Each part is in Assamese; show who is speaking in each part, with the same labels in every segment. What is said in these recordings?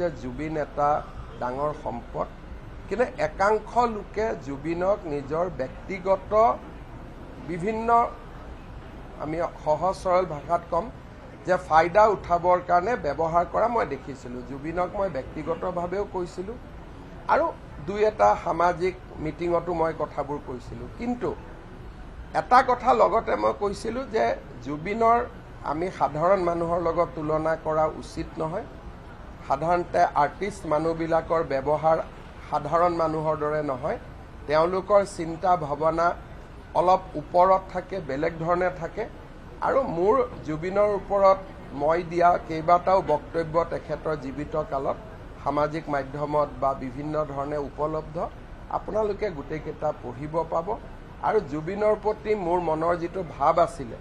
Speaker 1: যে জুবিন এটা ডাঙৰ সম্পদ। কিন্তু একাংশ লোকে জুবিনক নিজৰ ব্যক্তিগত বিভিন্ন আমি সহজ সৰল ভাষাত ক'ম যে ফাইদা উঠাবৰ কাৰণে ব্যৱহাৰ কৰা মই দেখিছিলোঁ। জুবিনক মই ব্যক্তিগতভাৱেও কৈছিলোঁ। আৰু দুই এটা সামাজিক মিটিঙতো মই কথাবোৰ কৈছিলোঁ। কিন্তু এটা কথা লগতে মই কৈছিলোঁ যে জুবিনৰ আমি সাধাৰণ মানুহৰ লগত তুলনা কৰা উচিত নহয়। সাধাৰণতে আৰ্টিষ্ট মানুহবিলাকৰ ব্যৱহাৰ সাধাৰণ মানুহৰ দৰে নহয়। তেওঁলোকৰ চিন্তা ভাৱনা অলপ ওপৰত থাকে বেলেগ ধৰণে থাকে। আৰু মোৰ জুবিনৰ ওপৰত মই দিয়া কেইবাটাও বক্তব্য তেখেতৰ জীৱিত কালত সামাজিক মাধ্যমত বা বিভিন্ন ধৰণে উপলব্ধ। আপোনালোকে গোটেইকেইটা পঢ়িব পাব। আৰু জুবিনৰ প্ৰতি মোৰ মনৰ যিটো ভাৱ আছিলে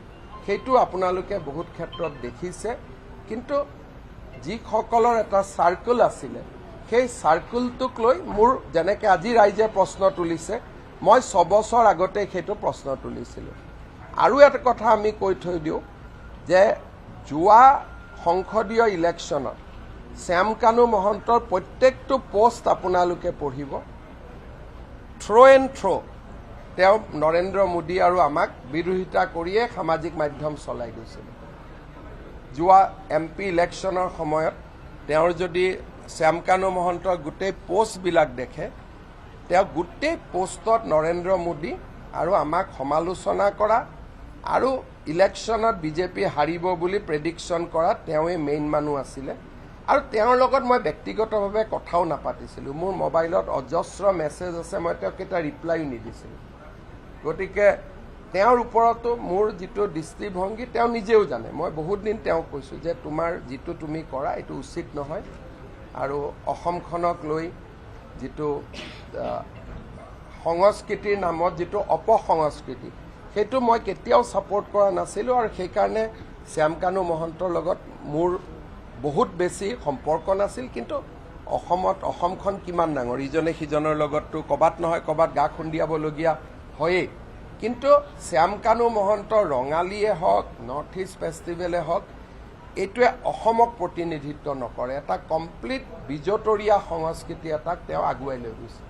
Speaker 1: সেইটো আপোনালোকে বহুত ক্ষেত্ৰত দেখিছে। কিন্তু যিসকলৰ এটা চাৰ্কুল আছিলে সেই চাৰ্কুলটোক লৈ মোৰ যেনেকৈ আজি ৰাইজে প্ৰশ্ন তুলিছে মই ছবছৰ আগতেই সেইটো প্ৰশ্ন তুলিছিলোঁ। আৰু এটা কথা আমি কৈ থৈ দিওঁ যে যোৱা সংসদীয় ইলেকশ্যনত শ্যামকানু মহন্তৰ প্ৰত্যেকটো পষ্ট আপোনালোকে পঢ়িব। থ্ৰ' এণ্ড থ্ৰ' তেওঁ নৰেন্দ্ৰ মোদী আৰু আমাক বিৰোধিতা কৰিয়ে সামাজিক মাধ্যম চলাই গৈছিল। যোৱা এম পি ইলেকশ্যনৰ সময়ত তেওঁৰ যদি শ্যামকানু মহন্তৰ গোটেই পষ্টবিলাক দেখে তেওঁ গোটেই পষ্টত নৰেন্দ্ৰ মোদী আৰু আমাক সমালোচনা কৰা আৰু ইলেকশ্যনত বিজেপি হাৰিব বুলি প্ৰেডিকশ্যন কৰা তেওঁৱেই মেইন মানুহ আছিলে। আৰু তেওঁৰ লগত মই ব্যক্তিগতভাৱে কথাও নাপাতিছিলোঁ। মোৰ মোবাইলত অজস্ৰ মেছেজ আছে মই তেওঁক এটা ৰিপ্লাইও নিদিছিলোঁ। গতিকে তেওঁৰ ওপৰতো মোৰ যিটো দৃষ্টিভংগী তেওঁ নিজেও জানে। মই বহুত দিন তেওঁক কৈছোঁ যে তোমাৰ যিটো তুমি কৰা এইটো উচিত নহয়। আৰু অসমখনক লৈ যিটো সংস্কৃতিৰ নামত যিটো অপসংস্কৃতি সেইটো মই কেতিয়াও ছাপোৰ্ট কৰা নাছিলোঁ আৰু সেইকাৰণে শ্যামকানু মহন্তৰ লগত মোৰ বহুত বেছি সম্পৰ্ক নাছিল। কিন্তু অসমত অসমখন কিমান ডাঙৰ ইজনে সিজনৰ লগততো ক'ৰবাত নহয় ক'ৰবাত গা খুন্দিয়াবলগীয়া হয়েই। কিন্তু শ্যামকানু মহন্ত ৰঙালীয়ে হওক নৰ্থ ইষ্ট ফেষ্টিভেলে হওক এইটোৱে অসমক প্ৰতিনিধিত্ব নকৰে। এটা কমপ্লিট বিজতৰীয়া সংস্কৃতি এটাক তেওঁ আগুৱাই লৈ গৈছে।